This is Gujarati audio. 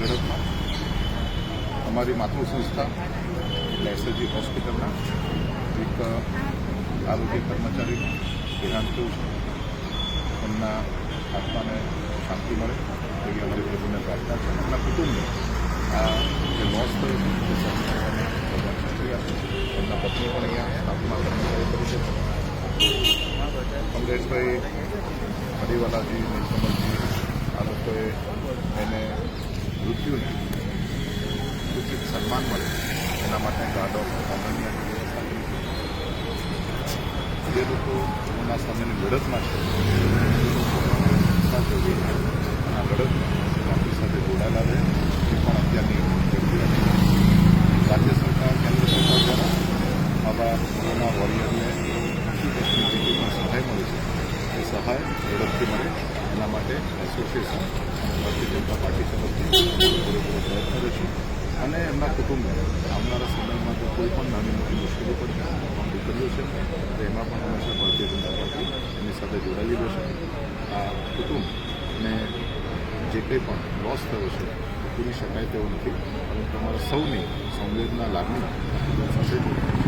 લડતમાં અમારી માતૃ સંસ્થા એટલે એસએલજી હોસ્પિટલના એક આરોગ્ય કર્મચારી છે એમના આત્માને શાંતિ મળે એવી અમારી પ્રભુને પ્રાર્થના છે. એમના કુટુંબને આ જે લોસ થયો છે તે ભગવાન શક્તિ આપે એમના પત્ની પણ અહીંયા આત્મા કર્મચારી તરીકે છે. કમલેશભાઈ હરિવાલાજી નીલકમલજી આ લોકોએ એને મૃત્યુને ઉચિત સન્માન મળે, એના માટે ગાર્ડ ઓફ ઓનરની જે લોકો કોરોના સામેની લડતમાં છે સાથે જોઈને આ લડત આપણી સાથે જોડાયેલા રહે, એ પણ અત્યારની રાજ્ય સરકાર, કેન્દ્ર સરકાર દ્વારા આવા કોરોના વોરિયરને જે કંઈ પણ સહાય મળે છે, એ સહાય ઝડપથી મળે, એના માટે એસોસિએશન અને ભારતીય જનતા પાર્ટી અને એમના કુટુંબને આવનારા સમયમાં જો કોઈ પણ નાની મોટી મુશ્કેલી પડશે પણ દીકરીઓ છે. તો એમાં પણ હંમેશા ભારતીય જનતા પાર્ટી એમની સાથે જોડાયેલી રહેશે. આ કુટુંબને જે કંઈ પણ લોસ થયો છે પૂરી શકાય તેવું નથી. પરંતુ તમારા સૌની સંવેદના લાગણી સાથે